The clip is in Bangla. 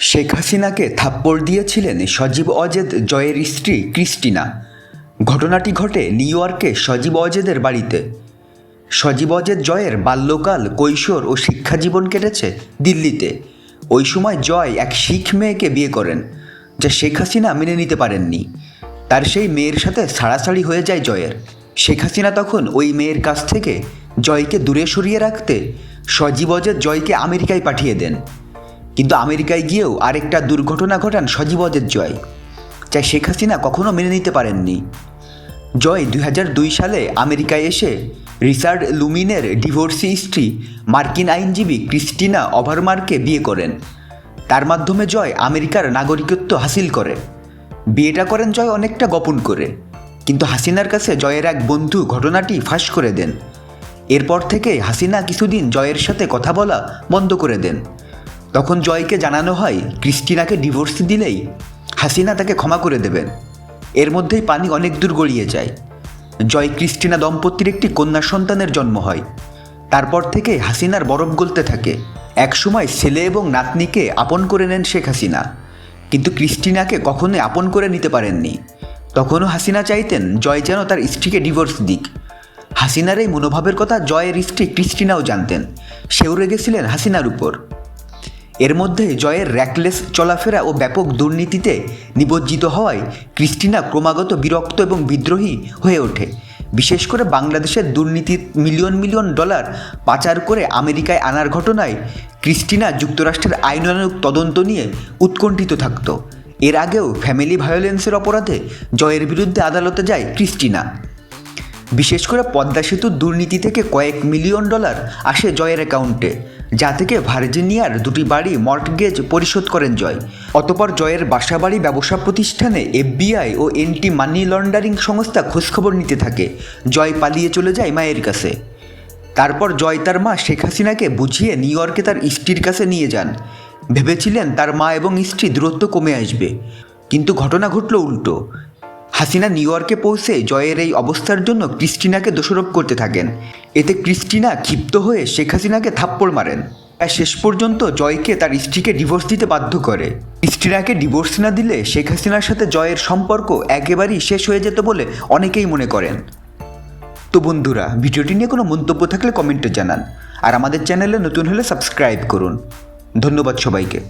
শেখ হাসিনাকে থাপ্পড় দিয়েছিলেন সজীব অজেদ জয়ের স্ত্রী ক্রিস্টিনা। ঘটনাটি ঘটে নিউ ইয়র্কে সজীব অজেদের বাড়িতে। সজীব অজেদ জয়ের বাল্যকাল, কৈশোর ও শিক্ষাজীবন কেটেছে দিল্লিতে। ওই সময় জয় এক শিখ মেয়েকে বিয়ে করেন, যা শেখ হাসিনা মেনে নিতে পারেননি। তার সেই মেয়ের সাথে ছাড়াছাড়ি হয়ে যায় জয়ের। শেখ হাসিনা তখন ওই মেয়ের কাছ থেকে জয়কে দূরে সরিয়ে রাখতে সজীব অজেদ জয়কে আমেরিকায় পাঠিয়ে দেন। কিন্তু আমেরিকায় গিয়েও আরেকটা দুর্ঘটনা ঘটান সজীবদের জয়, যা শেখ হাসিনা কখনো মেনে নিতে পারেননি। জয় দুই হাজার দুই সালে আমেরিকায় এসে রিচার্ড লুমিনের ডিভোর্সি স্ত্রী মার্কিন আইনজীবী ক্রিস্টিনা ওভারমারকে বিয়ে করেন। তার মাধ্যমে জয় আমেরিকার নাগরিকত্ব হাসিল করে। বিয়েটা করেন জয় অনেকটা গোপন করে, কিন্তু হাসিনার কাছে জয়ের এক বন্ধু ঘটনাটি ফাঁস করে দেন। এরপর থেকে হাসিনা কিছুদিন জয়ের সাথে কথা বলা বন্ধ করে দেন। তখন জয়কে জানানো হয়, ক্রিস্টিনাকে ডিভোর্স দিলেই হাসিনা তাকে ক্ষমা করে দেবেন। এর মধ্যেই পানি অনেক দূর গড়িয়ে যায়। জয় ক্রিস্টিনা দম্পতির একটি কন্যা সন্তানের জন্ম হয়। তারপর থেকে হাসিনার বরফ গলতে থাকে। একসময় ছেলে এবং নাতনিকে আপন করে নেন শেখ হাসিনা। কিন্তু ক্রিস্টিনাকে কখনোই আপন করে নিতে পারেননি। তখনও হাসিনা চাইতেন জয় যেন তার স্ত্রীকে ডিভোর্স দিক। হাসিনার এই মনোভাবের কথা জয়ের স্ত্রী ক্রিস্টিনাও জানতেন। সেও রেগেছিলেন হাসিনার উপর। এর মধ্যে জয়ের র্যাকলেস চলাফেরা ও ব্যাপক দুর্নীতিতে নিবজ্জিত হওয়ায় ক্রিস্টিনা ক্রমাগত বিরক্ত এবং বিদ্রোহী হয়ে ওঠে। বিশেষ করে বাংলাদেশের দুর্নীতির মিলিয়ন মিলিয়ন ডলার পাচার করে আমেরিকায় আনার ঘটনায় ক্রিস্টিনা যুক্তরাষ্ট্রের আইনানুক তদন্ত নিয়ে উৎকণ্ঠিত থাকত। এর আগেও ফ্যামিলি ভায়োলেন্সের অপরাধে জয়ের বিরুদ্ধে আদালতে যায় ক্রিস্টিনা। বিশেষ করে পদ্মা সেতুর দুর্নীতি থেকে কয়েক মিলিয়ন ডলার আসে জয়ের অ্যাকাউন্টে, যা থেকে ভার্জিনিয়ার দুটি বাড়ি মর্টগেজ পরিশোধ করেন জয়। অতপর জয়ের বাসাবাড়ি ব্যবসা প্রতিষ্ঠানে এফবিআই ও এন্টি মানি লন্ডারিং সংস্থা খোঁজখবর নিতে থাকে। জয় পালিয়ে চলে যায় মায়ের কাছে। তারপর জয় তার মা শেখ হাসিনাকে বুঝিয়ে নিউ ইয়র্কে তার স্ত্রীর কাছে নিয়ে যান। ভেবেছিলেন তার মা এবং স্ত্রী দূরত্ব কমে আসবে। কিন্তু ঘটনা ঘটল উল্টো। হাসিনা নিউ ইয়র্কে পৌঁছে জয়ের এই অবস্থার জন্য ক্রিস্টিনাকে দোষারোপ করতে থাকেন। এতে ক্রিস্টিনা ক্ষিপ্ত হয়ে শেখ হাসিনাকে থাপ্পড় মারেন। আর শেষ পর্যন্ত জয়কে তার স্ত্রীকে ডিভোর্স দিতে বাধ্য করে। ক্রিস্টিনাকে ডিভোর্স না দিলে শেখ হাসিনার সাথে জয়ের সম্পর্ক একেবারেই শেষ হয়ে যেত বলে অনেকেই মনে করেন। তো বন্ধুরা, ভিডিওটি নিয়ে কোনো মন্তব্য থাকলে কমেন্টে জানান। আর আমাদের চ্যানেলে নতুন হলে সাবস্ক্রাইব করুন। ধন্যবাদ সবাইকে।